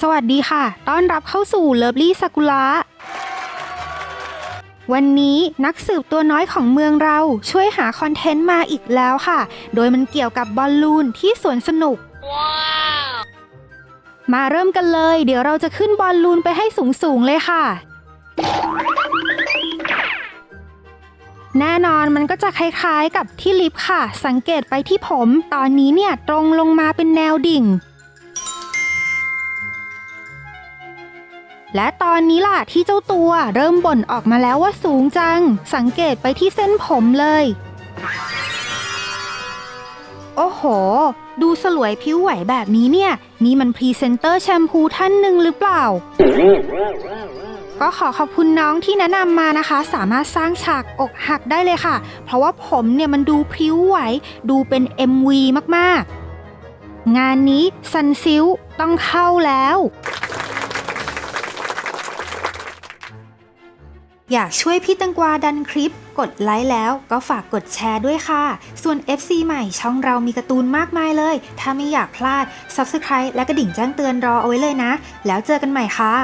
สวัสดีค่ะ ต้อนรับเข้าสู่เลิฟลี่ซากุระวันนี้นักสืบตัวน้อยของเมืองเราช่วยหาคอนเทนต์มาอีกแล้วค่ะ โดยมันเกี่ยวกับบอลลูนที่สวนสนุก wow. มาเริ่มกันเลย เดี๋ยวเราจะขึ้นบอลลูนไปให้สูงๆเลยค่ะ แน่นอนมันก็จะคล้ายๆกับที่ลิฟค่ะ สังเกตไปที่ผม ตอนนี้เนี่ยตรงลงมาเป็นแนวดิ่ง และตอนนี้ล่ะที่เจ้าตัวเริ่มบ่นออกมาแล้วว่าสูงจัง สังเกตไปที่เส้นผมเลย โอ้โห ดูสลวยผิวไหวแบบนี้เนี่ย นี่มันพรีเซนเตอร์แชมพูท่านหนึ่งหรือเปล่า ก็ขอขอบคุณน้องที่แนะนำมานะคะ สามารถสร้างฉากอกหักได้เลยค่ะ เพราะว่าผมเนี่ยมันดูพริ้วไหว ดูเป็น MV มากๆ งานนี้ซันซิลต้องเข้าแล้ว อยากช่วยพี่ตังกวาดันคลิป กดไลค์แล้วก็ฝากกดแชร์ด้วยค่ะ ส่วน FC ใหม่ช่องเรามีการ์ตูนมากมายเลย ถ้าไม่อยากพลาด Subscribe และกระดิ่งแจ้งเตือนรอเอาไว้เลยนะ แล้วเจอกันใหม่ค่ะ